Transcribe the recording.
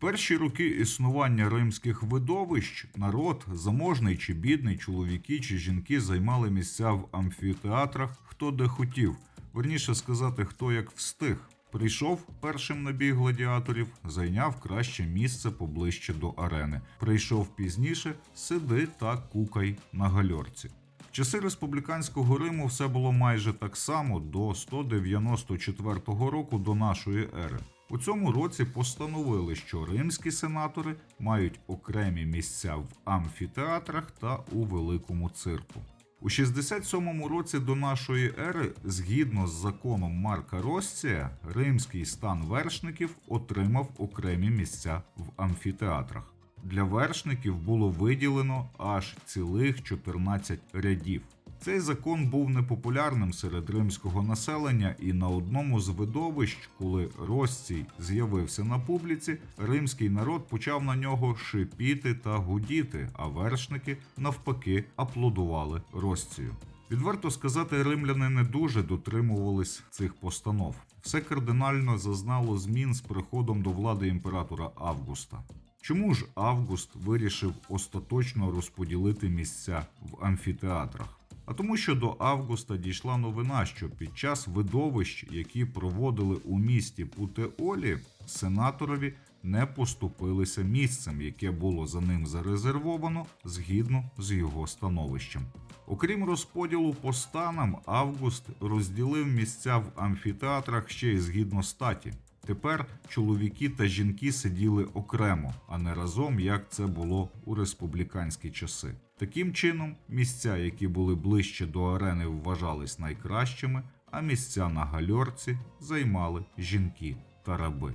перші роки існування римських видовищ народ, заможний чи бідний, чоловіки чи жінки займали місця в амфітеатрах хто де хотів. Верніше сказати, хто як встиг. Прийшов першим набіг гладіаторів, зайняв краще місце поближче до арени. Прийшов пізніше, сиди та кукай на гальорці. В часи республіканського Риму все було майже так само до 194 року до нашої ери. У цьому році постановили, що римські сенатори мають окремі місця в амфітеатрах та у великому цирку. У 67 році до нашої ери, згідно з законом Марка Росція, римський стан вершників отримав окремі місця в амфітеатрах. Для вершників було виділено аж цілих 14 рядів. Цей закон був непопулярним серед римського населення, і на одному з видовищ, коли Росцій з'явився на публіці, римський народ почав на нього шипіти та гудіти, а вершники навпаки аплодували Росцію. Відверто сказати, римляни не дуже дотримувались цих постанов. Все кардинально зазнало змін з приходом до влади імператора Августа. Чому ж Август вирішив остаточно розподілити місця в амфітеатрах? А тому, що до Августа дійшла новина, що під час видовищ, які проводили у місті Путеолі, сенаторові не поступилися місцем, яке було за ним зарезервовано згідно з його становищем. Окрім розподілу по станам, Август розділив місця в амфітеатрах ще й згідно статі. Тепер чоловіки та жінки сиділи окремо, а не разом, як це було у республіканські часи. Таким чином, місця, які були ближче до арени, вважались найкращими, а місця на гальорці займали жінки та раби.